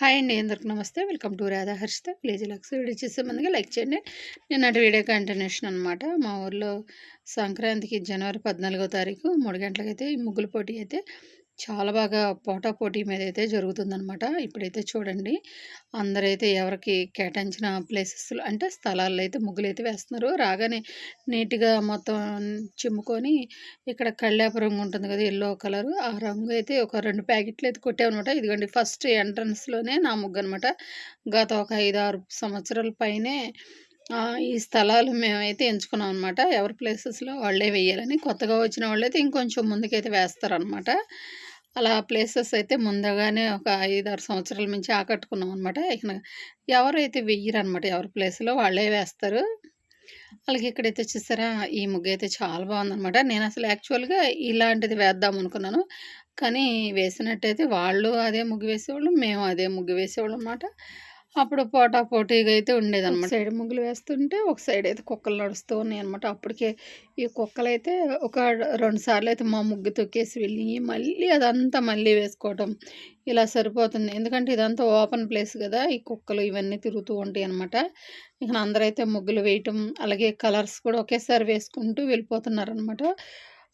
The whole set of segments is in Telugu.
హాయ్ అండి అందరికి నమస్తే. Welcome to Radha Harshitha village Lux video చేసే ముందుగా లైక్ చేయండి. నిన్నటి వీడియో కంటిన్యూషన్ అనమాట మా ఊర్లో సంక్రాంతికి జనవరి పద్నాలుగో తారీఖు మూడు గంటలకైతే ఈ ముగ్గుల పోటీ అయితే చాలా బాగా పోటా పోటీ మీద అయితే జరుగుతుందనమాట ఇప్పుడైతే చూడండి. అందరైతే ఎవరికి కేటాయించిన ప్లేసెస్లో అంటే స్థలాల్లో అయితే ముగ్గులు అయితే వేస్తున్నారు. రాగానే నీట్గా మొత్తం చిమ్ముకొని ఇక్కడ కళ్ళాపు రంగు ఉంటుంది కదా ఎల్లో కలర్. ఆ రంగు అయితే ఒక రెండు ప్యాకెట్లు అయితే కొట్టామన్నమాట. ఇదిగోండి ఫస్ట్ ఎంట్రన్స్లోనే నా ముగ్గు అనమాట గత ఒక ఐదు ఆరు సంవత్సరాల పైనే ఈ స్థలాలు మేమైతే ఎంచుకున్నాం అనమాట ఎవరి ప్లేసెస్లో వాళ్ళే వేయాలని. కొత్తగా వచ్చిన వాళ్ళైతే ఇంకొంచెం ముందుకైతే వేస్తారనమాట అలా ప్లేసెస్ అయితే ముందుగానే ఒక ఐదు ఆరు సంవత్సరాల నుంచి ఆకట్టుకున్నాం అనమాట ఇక ఎవరైతే వెయ్యరనమాట ఎవరి ప్లేస్లో వాళ్ళే వేస్తారు. అలాగే ఇక్కడైతే చూసారా ఈ ముగ్గు అయితే చాలా బాగుందనమాట నేను అసలు యాక్చువల్గా ఇలాంటిది వేద్దాం అనుకున్నాను. కానీ వేసినట్టయితే వాళ్ళు అదే ముగ్గు వేసేవాళ్ళు మేము అదే ముగ్గు వేసేవాళ్ళు అనమాట అప్పుడు పోటా పోటీగా అయితే ఉండేదన్నమాట. సైడ్ ముగ్గులు వేస్తుంటే ఒక సైడ్ అయితే కుక్కలు నడుస్తూ ఉన్నాయి అనమాట అప్పటికే ఈ కుక్కలు అయితే ఒక రెండు సార్లు అయితే మా ముగ్గు తొక్కేసి వెళ్ళి మళ్ళీ అదంతా మళ్ళీ వేసుకోవటం ఇలా సరిపోతుంది. ఎందుకంటే ఇదంతా ఓపెన్ ప్లేస్ కదా ఈ కుక్కలు ఇవన్నీ తిరుగుతూ ఉంటాయి అనమాట ఇక అందరైతే ముగ్గులు వేయటం అలాగే కలర్స్ కూడా ఒకేసారి వేసుకుంటూ వెళ్ళిపోతున్నారు అనమాట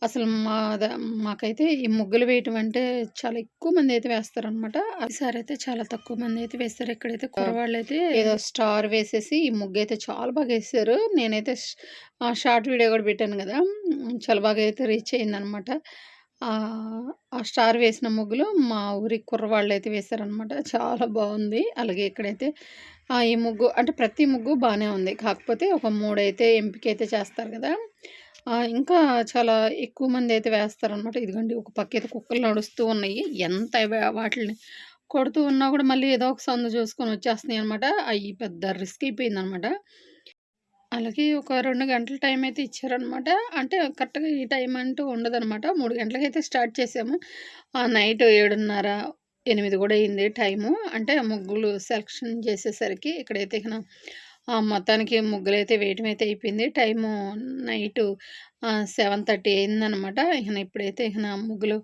అసలు మా ద- మాకైతే ఈ ముగ్గులు వేయటం అంటే చాలా ఎక్కువ మంది అయితే వేస్తారనమాట ఈసారి అయితే చాలా తక్కువ మంది అయితే వేస్తారు. ఇక్కడైతే కురవాళ్ళు అయితే ఏదో స్టార్ వేసేసి ఈ ముగ్గు అయితే చాలా బాగా వేసారు. నేనైతే షార్ట్ వీడియో కూడా పెట్టాను కదా చాలా బాగా అయితే రీచ్ అయిందనమాట ఆ స్టార్ వేసిన ముగ్గులు మా ఊరి కుర్రవాళ్ళు అయితే వేశారనమాట చాలా బాగుంది. అలాగే ఇక్కడైతే ఈ ముగ్గు అంటే ప్రతి ముగ్గు బాగానే ఉంది. కాకపోతే ఒక మూడు అయితే ఎంపిక అయితే చేస్తారు కదా ఇంకా చాలా ఎక్కువ మంది అయితే వేస్తారనమాట ఇదిగండి ఒక పక్క అయితే కుక్కలు నడుస్తూ ఉన్నాయి. ఎంత వాటిని కొడుతూ ఉన్నా కూడా మళ్ళీ ఏదో ఒక సందు చూసుకొని వచ్చేస్తున్నాయి అనమాట అవి పెద్ద రిస్క్ అయిపోయింది అనమాట అలాగే ఒక రెండు గంటల టైం అయితే ఇచ్చారనమాట అంటే కరెక్ట్గా ఈ టైం అంటూ ఉండదనమాట మూడు గంటలకైతే స్టార్ట్ చేసాము. ఆ నైట్ ఏడున్నర ఎనిమిది కూడా అయింది టైము. అంటే ముగ్గులు సెలక్షన్ చేసేసరికి ఇక్కడైతే ఇక మొత్తానికి ముగ్గులు అయితే వేయటం అయితే అయిపోయింది. టైము నైట్ సెవెన్ థర్టీ అయిందనమాట. ఇక ఇప్పుడైతే ఇక ముగ్గులు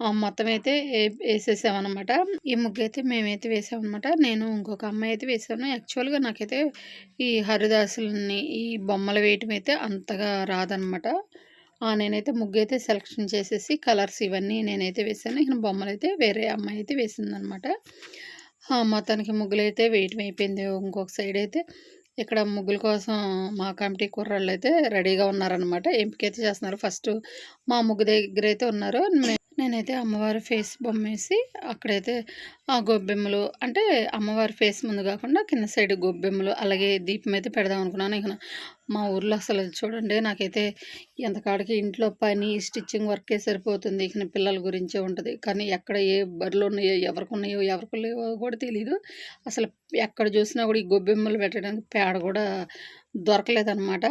ఆ, మొత్తం అయితే ఏ- వేసేసామన్నమాట ఈ ముగ్గు అయితే మేమైతే వేసామన్నమాట నేను ఇంకొక అమ్మాయి అయితే వేసాను. యాక్చువల్గా నాకైతే ఈ హరిదాసులని ఈ బొమ్మలు వేయటం అయితే అంతగా రాదనమాట. నేనైతే ముగ్గు అయితే సెలెక్షన్ చేసేసి కలర్స్ ఇవన్నీ నేనైతే వేసాను. ఇక బొమ్మలు అయితే వేరే అమ్మాయి అయితే వేసిందనమాట మొత్తానికి ముగ్గులు అయితే వేయటం అయిపోయింది ఇంకొక సైడ్ అయితే ఇక్కడ ముగ్గుల కోసం మా కమిటీ కుర్రాళ్ళు అయితే రెడీగా ఉన్నారనమాట ఎంపిక అయితే చేస్తున్నారు. ఫస్ట్ మా ముగ్గు దగ్గర అయితే ఉన్నారు. నేనైతే అమ్మవారి ఫేస్ బొమ్మ వేసి అక్కడైతే ఆ గొబ్బెమ్మలు అంటే అమ్మవారి ఫేస్ ముందు కాకుండా కింద సైడ్ గొబ్బెమ్మలు అలాగే దీపం అయితే పెడదాం అనుకున్నాను. ఇక మా ఊర్లో అసలు చూడండి నాకైతే ఎంత కాడికి ఇంట్లో పని స్టిచ్చింగ్ వర్కే సరిపోతుంది. ఇక పిల్లల గురించే ఉంటుంది. కానీ ఎక్కడ ఏ బర్రెలు ఉన్నాయో ఎవరికి ఉన్నాయో ఎవరికి లేవో కూడా తెలియదు అసలు ఎక్కడ చూసినా కూడా ఈ గొబ్బెమ్మలు పెట్టడానికి పేడ కూడా దొరకలేదన్నమాట.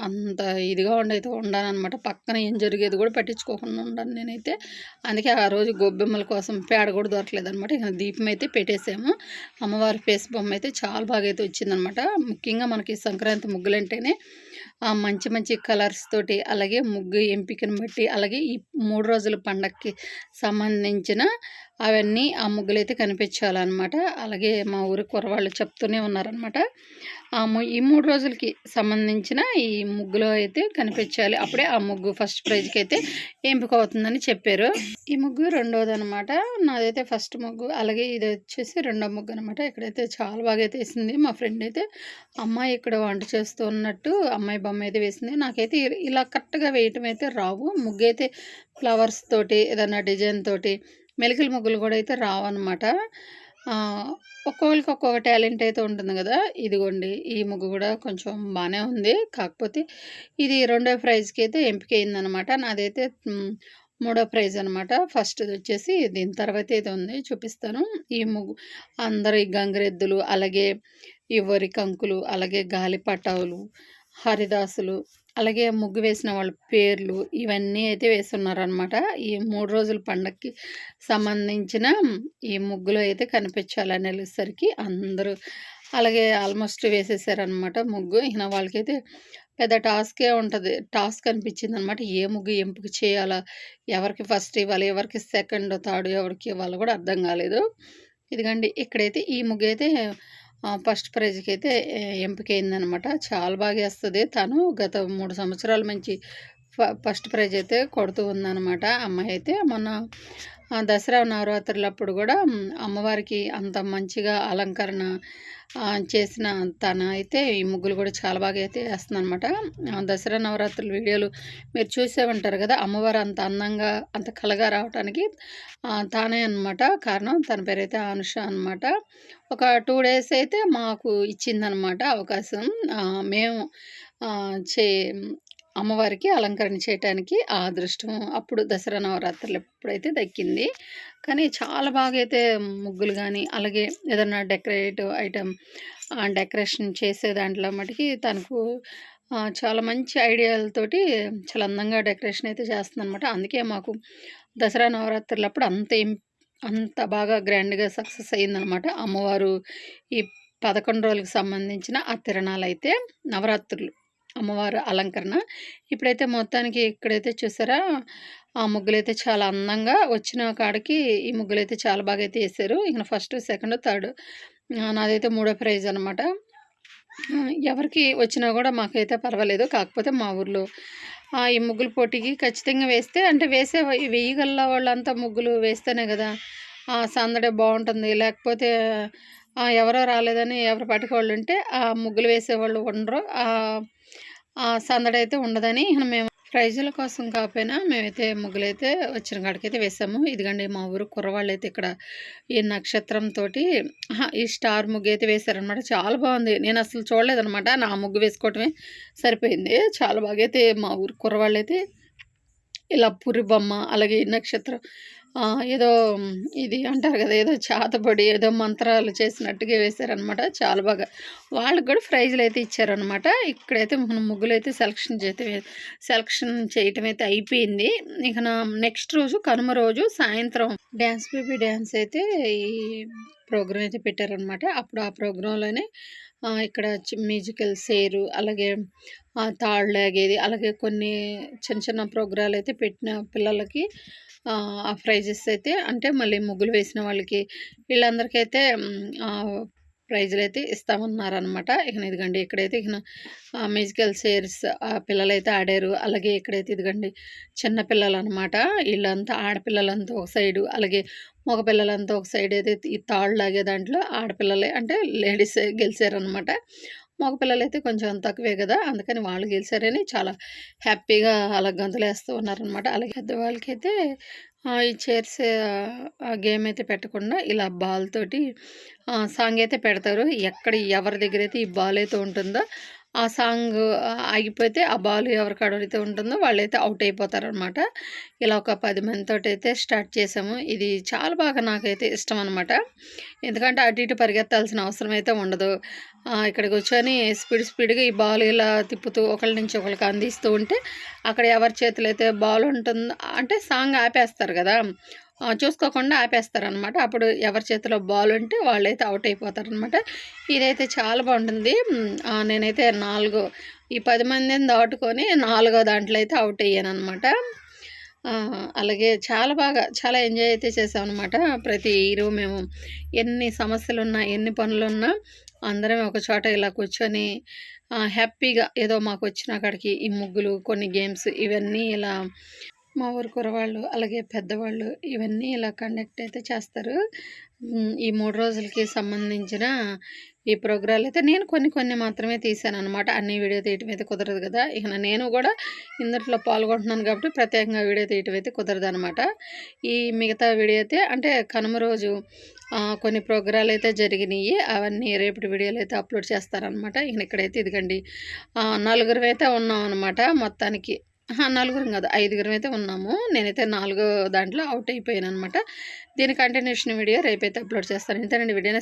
అంత ఇదిగా ఉండైతే ఉండాను అనమాట పక్కన ఏం జరిగేది కూడా పట్టించుకోకుండా ఉండాను నేనైతే. అందుకే ఆ రోజు గొబ్బెమ్మల కోసం పేడ కూడా దొరకలేదన్నమాట. ఇక దీపం అయితే పెట్టేసాము. అమ్మవారి ఫేస్ బొమ్మ అయితే చాలా బాగా అయితే వచ్చిందనమాట ముఖ్యంగా మనకి సంక్రాంతి ముగ్గులంటేనే ఆ మంచి మంచి కలర్స్ తోటి అలాగే ముగ్గు ఎంపికను బట్టి అలాగే ఈ మూడు రోజుల పండగకి సంబంధించిన అవన్నీ ఆ ముగ్గులు అయితే కనిపించాలన్నమాట. అలాగే మా ఊరి కుర్రవాళ్ళు చెప్తూనే ఉన్నారనమాట ఆ ఈ మూడు రోజులకి సంబంధించిన ఈ ముగ్గులో అయితే కనిపించాలి. అప్పుడే ఆ ముగ్గు ఫస్ట్ ప్రైజ్కి అయితే ఎంపిక అవుతుందని చెప్పారు. ఈ ముగ్గు రెండోది అనమాట నాదైతే ఫస్ట్ ముగ్గు. అలాగే ఇది వచ్చేసి రెండో ముగ్గు అనమాట ఇక్కడైతే చాలా బాగా అయితే వేసింది. మా ఫ్రెండ్ అయితే అమ్మాయి ఇక్కడ వంట చేస్తూ ఉన్నట్టు అమ్మాయి బొమ్మ అయితే వేసింది. నాకైతే ఇలా కరెక్ట్గా వేయటం అయితే రావు. ముగ్గు అయితే ఫ్లవర్స్ తోటి ఏదైనా డిజైన్ తోటి మెలికల ముగ్గులు కూడా అయితే రావన్నమాట. ఒక్కొక్కరికి ఒక్కొక్క టాలెంట్ అయితే ఉంటుంది కదా. ఇదిగోండి ఈ ముగ్గు కూడా కొంచెం బాగానే ఉంది. కాకపోతే ఇది రెండో ప్రైజ్కి అయితే ఎంపిక అయిందనమాట నాదైతే మూడో ప్రైజ్ అనమాట ఫస్ట్ వచ్చేసి దీని తర్వాత అయితే ఉంది. చూపిస్తాను. ఈ ముగ్గు అందరు ఈ గంగిరెద్దులు అలాగే ఈ వరి కంకులు అలాగే గాలిపటావులు హరిదాసులు అలాగే ముగ్గు వేసిన వాళ్ళ పేర్లు ఇవన్నీ అయితే వేస్తున్నారనమాట ఈ మూడు రోజుల పండగకి సంబంధించిన ఈ ముగ్గులో అయితే కనిపించాలని వెళ్ళేసరికి అందరూ అలాగే ఆల్మోస్ట్ వేసేసారనమాట ముగ్గు. ఇక వాళ్ళకైతే పెద్ద టాస్కే ఉంటుంది. టాస్క్ అనిపించింది అనమాట ఏ ముగ్గు ఎంపిక చేయాలా? ఎవరికి ఫస్ట్ ఇవ్వాలి? ఎవరికి సెకండ్ థర్డ్ ఎవరికి ఇవ్వాలో కూడా అర్థం కాలేదు. ఇదిగండి ఇక్కడైతే ఈ ముగ్గు అయితే ఫస్ట్ ప్రైజ్కి అయితే ఎంపిక చాలా బాగా వేస్తుంది. తను గత మూడు సంవత్సరాల నుంచి ఫస్ట్ ప్రైజ్ అయితే కొడుతూ ఉందన్నమాట అమ్మాయి అయితే మొన్న దసరా నవరాత్రులప్పుడు కూడా అమ్మవారికి అంత మంచిగా అలంకరణ చేసిన తన అయితే ఈ ముగ్గులు కూడా చాలా బాగా అయితే వేస్తుంది అనమాట దసరా నవరాత్రుల వీడియోలు మీరు చూసే ఉంటారు కదా అమ్మవారు అంత అందంగా అంత కలగా రావడానికి తానే అనమాట కారణం తన పేరైతే అనుష అనమాట ఒక టూ డేస్ అయితే మాకు ఇచ్చిందనమాట అవకాశం. మేము చే అమ్మవారికి అలంకరణ చేయటానికి ఆ అదృష్టం. అప్పుడు దసరా నవరాత్రులు ఎప్పుడైతే దక్కింది. కానీ చాలా బాగా అయితే ముగ్గులు కానీ అలాగే ఏదన్నా డెకరేటివ్ ఐటమ్ డెకరేషన్ చేసే దాంట్లో మటుకి తనకు చాలా మంచి ఐడియాలతోటి చాలా అందంగా డెకరేషన్ అయితే చేస్తుంది అనమాట అందుకే మాకు దసరా నవరాత్రులు అప్పుడు అంత అంత బాగా గ్రాండ్గా సక్సెస్ అయ్యిందనమాట అమ్మవారు ఈ పదకొండు రోజులకు సంబంధించిన ఆ తిరణాలు అయితే నవరాత్రులు. అమ్మవారు అలంకరణ. ఇప్పుడైతే మొత్తానికి ఇక్కడైతే చూసారా ఆ ముగ్గులైతే చాలా అందంగా వచ్చిన కాడికి ఈ ముగ్గులైతే చాలా బాగా అయితే వేసారు. ఇక ఫస్ట్ సెకండ్ థర్డ్. నాదైతే మూడో ప్రైజ్ అనమాట ఎవరికి వచ్చినా కూడా మాకైతే పర్వాలేదు. కాకపోతే మా ఊర్లో ఈ ముగ్గుల పోటీకి ఖచ్చితంగా వేస్తే అంటే వేసే వేయగల వాళ్ళంతా ముగ్గులు వేస్తేనే కదా సందడే బాగుంటుంది. లేకపోతే ఎవరో రాలేదని ఎవరు పాటికి వాళ్ళు ఉంటే ఆ ముగ్గులు వేసేవాళ్ళు ఉండరు. సందడైతే ఉండదని మేము ప్రైజుల కోసం కాకపోయినా మేమైతే ముగ్గులైతే వచ్చిన కాడికైతే వేసాము. ఇదిగండి మా ఊరు కుర్రవాళ్ళు అయితే ఇక్కడ ఈ నక్షత్రంతో ఈ స్టార్ ముగ్గు అయితే వేశారనమాట చాలా బాగుంది. నేను అసలు చూడలేదనమాట నా ముగ్గు వేసుకోవటమే సరిపోయింది. చాలా బాగా అయితే మా ఊరు కుర్రవాళ్ళు అయితే ఇలా పురి బొమ్మ అలాగే నక్షత్రం ఏదో ఇది అంటారు కదా ఏదో చేతపడి ఏదో మంత్రాలు చేసినట్టుగా వేశారనమాట చాలా బాగా. వాళ్ళకి కూడా ప్రైజ్లు అయితే ఇచ్చారనమాట ఇక్కడైతే మనం ముగ్గులు అయితే సెలక్షన్ చేస్తే సెలక్షన్ చేయటం అయితే అయిపోయింది. ఇక నెక్స్ట్ రోజు కనుమ రోజు సాయంత్రం డ్యాన్స్ బేబీ డ్యాన్స్ అయితే ఈ ప్రోగ్రాం అయితే పెట్టారనమాట అప్పుడు ఆ ప్రోగ్రాంలోనే ఇక్కడ మ్యూజికల్ సేరు అలాగే తాళ్ళు లాగేది అలాగే కొన్ని చిన్న చిన్న ప్రోగ్రాలు అయితే పెట్టిన పిల్లలకి ఆ ప్రైజెస్ అయితే అంటే మళ్ళీ ముగ్గులు వేసిన వాళ్ళకి వీళ్ళందరికీ ప్రైజ్లు అయితే ఇస్తామన్నారనమాట ఇక ఇదిగండి ఇక్కడైతే ఇక మ్యూజికల్ చైర్స్ ఆ పిల్లలైతే ఆడారు. అలాగే ఇక్కడైతే ఇదిగండి చిన్న పిల్లలు అనమాట వీళ్ళంతా ఆడపిల్లలంతా ఒక సైడు అలాగే మగ పిల్లలంతా ఒక సైడ్ అయితే ఈ తాళ్ళు లాగే దాంట్లో ఆడపిల్లలే అంటే లేడీస్ గెలిచారనమాట మగపిల్లలు అయితే కొంచెం తక్కువే కదా అందుకని వాళ్ళు గెలిచారని చాలా హ్యాపీగా అలా గంతులు వేస్తూ ఉన్నారనమాట అలాగే పెద్దవాళ్ళకైతే ఈ చైర్స్ ఆ గేమ్ అయితే పెట్టకుండా ఇలా బాల్ తోటి సాంగ్ అయితే పెడతారు. ఎక్కడ ఎవరి దగ్గర అయితే ఈ బాల్ అయితే ఉంటుందో ఆ సాంగ్ ఆగిపోతే ఆ బాల్ ఎవరి కాడైతే ఉంటుందో వాళ్ళైతే అవుట్ అయిపోతారనమాట. ఇలా ఒక పది మందితో అయితే స్టార్ట్ చేసాము. ఇది చాలా బాగా నాకైతే ఇష్టం అనమాట ఎందుకంటే అటు ఇటు పరిగెత్తాల్సిన అవసరం అయితే ఉండదు ఇక్కడ కూర్చొని స్పీడ్ స్పీడ్గా ఈ బాల్ ఇలా తిప్పుతూ ఒకళ్ళ నుంచి ఒకరికి అందిస్తూ ఉంటే అక్కడ ఎవరి చేతులు అయితే బాల్ ఉంటుందో అంటే సాంగ్ ఆపేస్తారు కదా. చూసుకోకుండా ఆపేస్తారనమాట అప్పుడు ఎవరి చేతిలో బాల్ ఉంటే వాళ్ళైతే అవుట్ అయిపోతారనమాట ఇదైతే చాలా బాగుంటుంది. నేనైతే నాలుగు ఈ పది మందిని దాటుకొని నాలుగో దాంట్లో అయితే అవుట్ అయ్యాను అనమాట అలాగే చాలా బాగా చాలా ఎంజాయ్ అయితే చేసాం అనమాట ప్రతి ఈరో మేము ఎన్ని సమస్యలున్నా ఎన్ని పనులున్నా అందరం ఒక చోట ఇలా కూర్చొని హ్యాపీగా ఏదో మాకు వచ్చిన అక్కడికి ఈ ముగ్గులు కొన్ని గేమ్స్ ఇవన్నీ ఇలా మా ఊరు కురవాళ్ళు అలాగే పెద్దవాళ్ళు ఇవన్నీ ఇలా కండక్ట్ అయితే చేస్తారు. ఈ మూడు రోజులకి సంబంధించిన ఈ ప్రోగ్రాలు అయితే నేను కొన్ని కొన్ని మాత్రమే తీసాను అనమాట అన్ని వీడియో తీయటం అయితే కుదరదు కదా. ఇక నేను కూడా ఇందులో పాల్గొంటున్నాను కాబట్టి ప్రత్యేకంగా వీడియో తీయటం అయితే కుదరదు అనమాట ఈ మిగతా వీడియో అయితే అంటే కనుమ రోజు కొన్ని ప్రోగ్రాలు అయితే జరిగినాయి. అవన్నీ రేపటి వీడియోలు అయితే అప్లోడ్ చేస్తారనమాట ఇక ఇక్కడైతే ఇదిగండి. నలుగురు అయితే ఉన్నాం అనమాట మొత్తానికి. నలుగురం కాదు ఐదుగురం అయితే ఉన్నాము. నేనైతే నాలుగో దాంట్లో అవుట్ అయిపోయాను అనమాట దీని కంటిన్యూషన్ వీడియో రేపైతే అప్లోడ్ చేస్తాను. ఇంతేనండి వీడియో